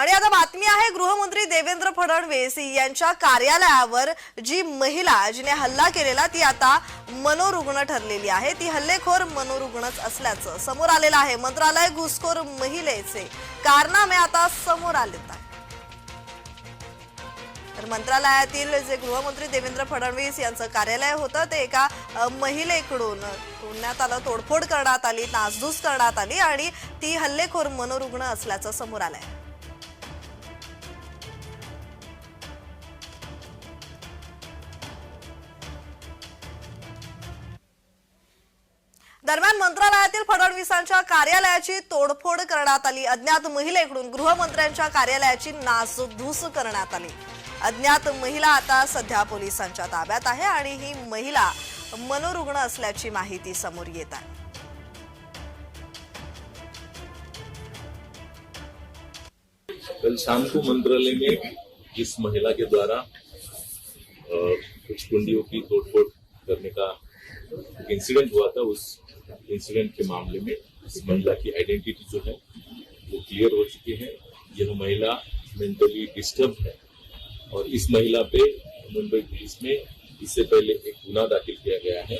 आणि आता बातमी आहे गृहमंत्री देवेंद्र फडणवीस यांच्या कार्यालयावर जी महिला जिने हल्ला केलेला ती आता मनोरुग्ण ठरलेली आहे. ती हल्लेखोर मनोरुग्णच असल्याचं समोर आलेलं आहे. मंत्रालय घुसखोर महिलेचे कारनामे आता समोर आलेत. आहे तर मंत्रालयातील जे गृहमंत्री देवेंद्र फडणवीस यांचं कार्यालय होतं ते एका महिलेकडून तोडण्यात आलं तोडफोड करण्यात आली नासधूस करण्यात आली आणि ती हल्लेखोर मनोरुग्ण असल्याचं समोर आलंय. दरम्यान मंत्रालयातील फडणवीसांच्या कार्यालयाची तोडफोड करण्यात आली. अज्ञात महिलेकडून गृहमंत्र्यांच्या कार्यालयाची नासधूस करण्यात आली. अज्ञात महिला आता सध्या पोलिसांच्या ताब्यात आहे आणि ही महिला मनोरुग्ण असल्याची माहिती समोर येत आहे. कल शाम को मंत्रालय में इस महिला के द्वारा कुछ कुंडियों की तोड़फोड़ करने का इंसिडेंट हुआ था उस इंसिडेंट के मामले में इस महिला की आइडेंटिटी जो है वो क्लियर हो चुकी है। यह महिला मेंटली डिस्टर्ब है और इस महिला पे मुंबई पुलिस में इससे पहले एक गुना दाखिल किया गया है।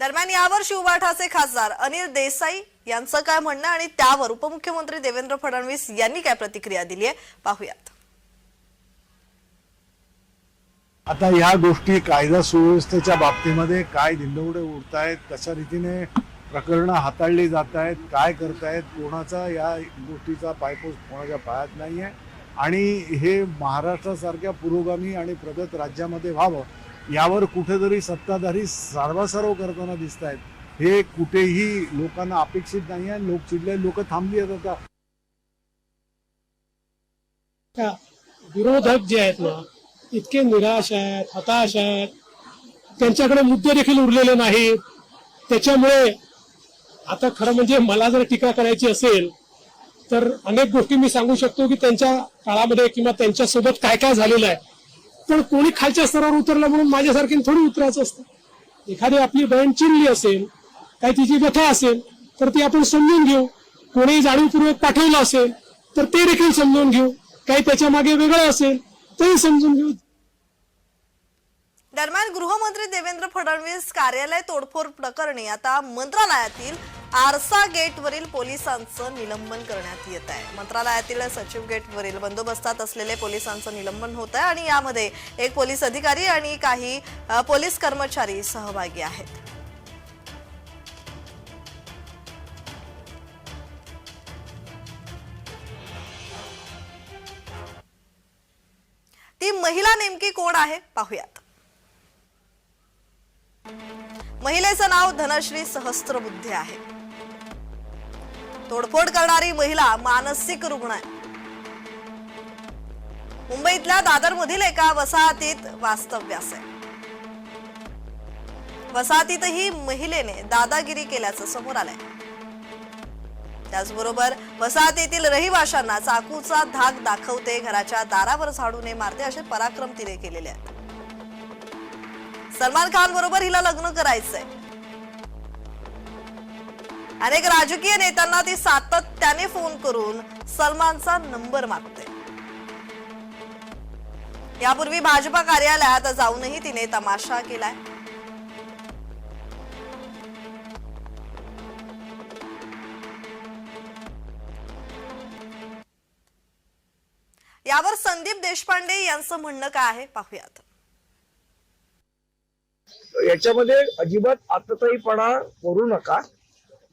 दरम्यान यावर शिवबाठाचे खासदार अनिल देसाई यांचं काय म्हणणं आणि त्यावर उपमुख्यमंत्री देवेंद्र फडणवीस यांनी काय प्रतिक्रिया दिली आहे? पाहूयात. आता ह्या गोष्टी कायदा सुव्यवस्थेच्या बाबतीमध्ये काय दिंडवडे उडत आहेत कशा रीतीने प्रकरणं हाताळली जात आहेत काय करतायत कोणाचा या गोष्टीचा पायपोस कोणाच्या पायात नाही आहे आणि हे महाराष्ट्रासारख्या पुरोगामी आणि प्रगत राज्यामध्ये व्हावं यावर कुठेतरी सत्ताधारी सारवासारव करताना दिसत आहेत हे कुठेही लोकांना अपेक्षित नाही आहे लोक चिडले लोक थांबली आहेत आता. विरोधक जे आहेत ना इतके निराश आहेत हताश आहेत. त्यांच्याकडे मुद्दे देखील उरलेले नाहीत. त्याच्यामुळे आता खरं म्हणजे मला जर टीका करायची असेल तर अनेक गोष्टी मी सांगू शकतो की त्यांच्या काळामध्ये किंवा त्यांच्यासोबत काय काय झालेलं आहे. पण कोणी खालच्या स्तरावर उतरलं म्हणून माझ्यासारखी थोडी उतरायचं असतं. एखादी आपली बहीण चिडली असेल काही तिची व्यथा असेल तर ती आपण समजून घेऊ. कोणी जाणीवपूर्वक पाठवलं असेल तर ते देखील समजून घेऊ. काही त्याच्यामागे वेगळं असेल तेही समजून घेऊ. दरम्यान गृहमंत्री देवेंद्र फडणवीस कार्यालय तोडफोड प्रकरणी आता मंत्रालयातील आरसा गेटवरील पोलिसांचं निलंबन करण्यात येत आहे. मंत्रालयातील सचिव गेटवरील बंदोबस्तात असलेले पोलिसांचं निलंबन होत आहे आणि यामध्ये एक पोलीस अधिकारी आणि काही पोलीस कर्मचारी सहभागी आहेत. ती महिला नेमकी कोण आहे? पाहूयात. महिलेचं नाव धनश्री सहस्त्रबुद्धे आहे. तोडफोड करणारी महिला मानसिक रुग्ण आहे. मुंबईतल्या दादर मधील एका वसाहतीत वास्तव्यास आहे. वसाहतीतही महिलेने दादागिरी केल्याचं समोर आलंय. त्याचबरोबर वसाहतीतील रहिवाशांना चाकूचा धाक दाखवते घराच्या दारावर झाडूने मारते असे पराक्रम तिने केलेले आहेत. सलमान खान बरोबर हिला लग्न करायचंय. अनेक राजकीय नेत्यांना ती सातत्याने फोन करून सलमानचा नंबर मागते. यापूर्वी भाजपा कार्यालयात जाऊनही तिने तमाशा केलाय. यावर संदीप देशपांडे यांचं म्हणणं काय आहे? पाहूयात. याच्यामध्ये अजिबात आतताईपणा करू नका.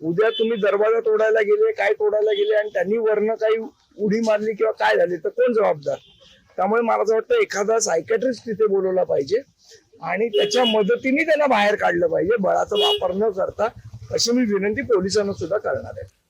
उद्या तुम्ही दरवाजा तोडायला गेले काय तोडायला गेले आणि त्यांनी वरनं काही उडी मारली किंवा काय झाले तर कोण जबाबदार? त्यामुळे मला असं वाटतं एखादा सायकॅट्रिस्ट तिथे बोलवला पाहिजे आणि त्याच्या मदतीने त्यांना बाहेर काढलं पाहिजे. बळाचा वापर न करता अशी मी विनंती पोलिसांना सुद्धा करणार आहे.